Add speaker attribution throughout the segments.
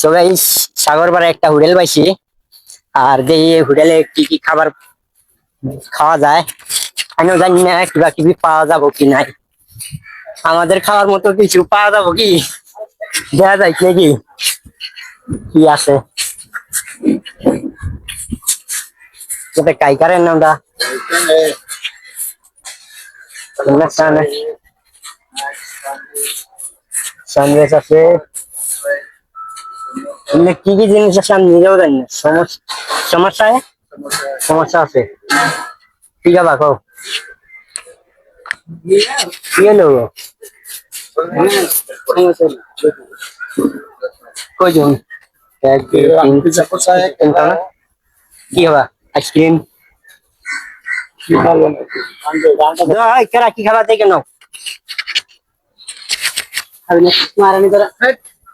Speaker 1: সবাই সাগর পাড়ে একটা হোটেল পাইছি। আর এই হোটেলে কি কি খাবার খাওয়া যায়। আমিও জানি না কিবা কিবি পাওয়া যাব কি নাই। আমাদের খাওয়ার মতো কিছু পাওয়া যাব কি? দেখা যায় কি কি আছে। এটা কাইকারের নামটা। সানরাইজ আছে। কি কি জিনিস আছে আমি নিজেও জানি না। সমস্যা সমস্যা আছে? সমস্যা আছে। ঠিক আছে কও? কি হলো কয়জন? এক, দুই, তিন তিনটা না? কি হবা আইসক্রিম? কেরা কি খাবার দেখে নাও। মারানি তোরা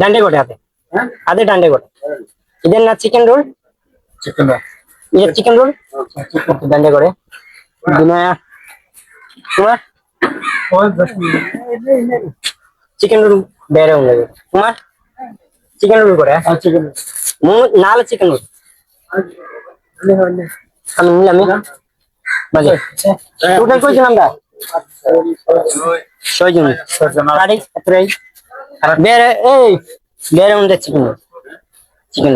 Speaker 1: ডান্ডে গোটে হাতে। হাতে ডান্ডে গোটে। ইদেন না চিকেন রোল চিকেন রোল ইদের চিকেন রোল ডান্ডে গোটে। বিনয়া তোমার? চিকেন রোল বেরে হল তোমার? চিকেন রোল করে। আচ্ছা চিকেন মু নাল চিকেন রোল আমি নিলাম বাজে। টোটাল কইছিলাম দা ছয়জন ছয়জন গাড়ি এত রাইট এই চিকেন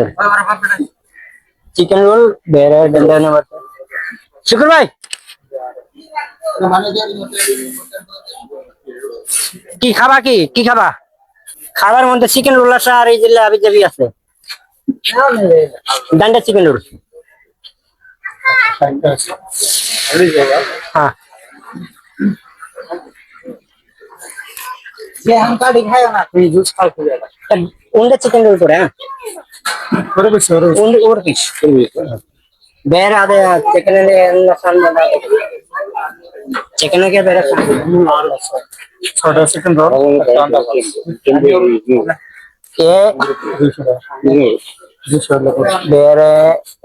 Speaker 1: চিকেন রোল। চিকেন ভাই! কি খাবা কি? কি খাবা? খাবার মধ্যে চিকেন রোল আছে আর এই জেলে আবি জাবি আছে। ডান্ডা চিকেন রোল। হ্যাঁ। ರೇಹನ್ ಕಾರ್ಡ್ ಈಗ ಹೇಳ ನೀ ಜ್ಯೂಸ್ ಕಾಲ್ ಕುಡಿಯಲ್ಲ ಉಂಡೆ ಚಿಕನ್ ಕೊಡ ஒரு பீஸ் ஒரு உண்டு ஒரு பீஸ் ಬೇರೆ ಅದೇ ಚಿಕನ್ ಅಲ್ಲಿ ಎಲ್ಲ ಸಣ್ಣ ಚಿಕನ್ಗೆ ಬೇರೆ
Speaker 2: छोटा चिकन रोल
Speaker 1: ಏ ಜ್ಯೂಸ್ ಬೇರೆ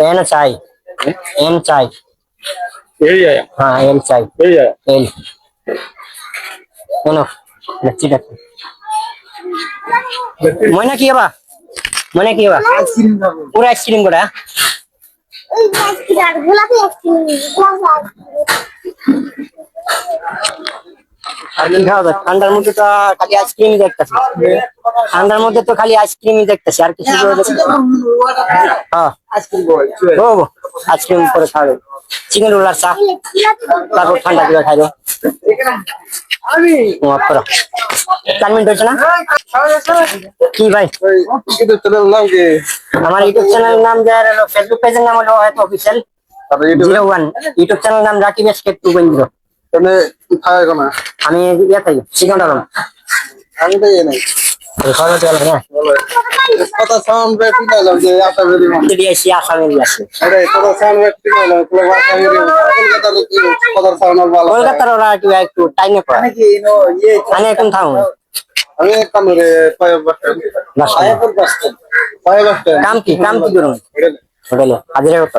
Speaker 1: ಏನು ಚಾಯ್ ಏನು ಚಾಯ್
Speaker 2: ಹೇಳಿ
Speaker 1: ಹಾ ಏನು ಚಾಯ್
Speaker 2: ಹೇಳಿ
Speaker 1: ಏನು ঠিক আছে ময়না কি হবা? ময়না কি হবা? পুরো
Speaker 3: হ্যাঁ? আইসক্রিম গোটা গোলাপি আইসক্রিম
Speaker 1: খাওয়া ঠান্ডার মধ্যে তো খালি আইসক্রিমই দেখতেছি। ঠান্ডার মধ্যে তো খালি আইসক্রিমই দেখতেছি আর কিছু না। হ্যাঁ। আইসক্রিম করে খাওয়া চিকেন রোল আর চা। তারপর ঠান্ডা করে খাই দাও চার মিনিট হয়েছে না? কি ভাই?
Speaker 2: চ্যানেল
Speaker 1: আমার ইউটিউব চ্যানেলের নাম যে হলো ফেসবুক পেজের নাম হলো হয়তো official zero one YouTube channel নাম Rakib SK two point zero
Speaker 2: তাহলে খায় কোনা
Speaker 1: আমি ইয়ে থাকি চিকেন ডালাম
Speaker 2: আমি তো ইয়ে নাই।
Speaker 1: খাওয়া চলে
Speaker 2: বলো। কথা সাউন্ড ব্যাট নিলাম যে আশা করি
Speaker 1: যদি আসি আসামের আসি।
Speaker 2: আরে কথা সাউন্ড ব্যাট নিলাম পুরো ভাষা করি কলকাতার কথা সাউন্ড ভালো?
Speaker 1: কলকাতার ওরা একটু একটু টাইমে পড়ে।
Speaker 2: নাকি নো ইয়ে
Speaker 1: আমি এখন থাকুন
Speaker 2: আমি কানুরে পায় বাস।
Speaker 1: বাসায়।
Speaker 2: পায় বাস পায় বাস
Speaker 1: কাম কি কাম কি করুন? হোটেলে। হাজিরা কত?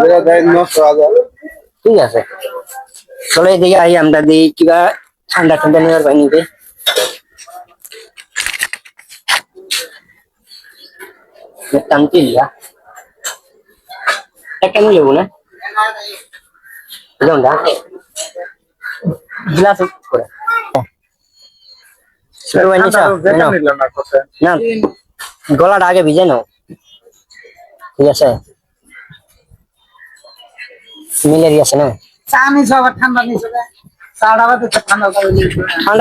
Speaker 2: ওরা দেয় নশো হাজার।
Speaker 1: ঠিক আছে। চলো এদিকে আই আমরা দিই কিবা ঠান্ডা ঠান্ডা নেওয়ার পাই নিতে টানতে একটা নিয়ে যাব না? যেমনটা গ্লাস করে।
Speaker 2: না
Speaker 1: গলাটা আগে ভিজে নাও। ঠিক আছে? মিলেরি আছে না?
Speaker 4: চা নিছো আবার ঠান্ডা নিছো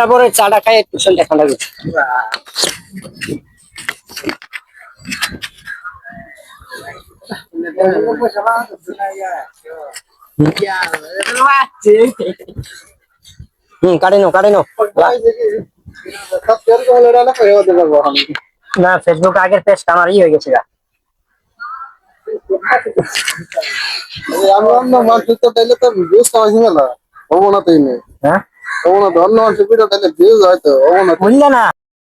Speaker 1: পরে চাটা খাই একটু সন্ধ্যা ঠান্ডা হুম কাটে কাটে
Speaker 2: না
Speaker 1: ফেসবুক আগের পেজটা আমার ই হয়ে গেছে গা।
Speaker 2: আমি অন্য তো তাইলে তো ভিউজ কামাইছি মেলা হব না তাই নেই
Speaker 1: হ্যাঁ?
Speaker 2: হব না তো অন্য মানুষের ভিডিও তাইলে ভিউজ হয়তো
Speaker 1: বুঝলে না?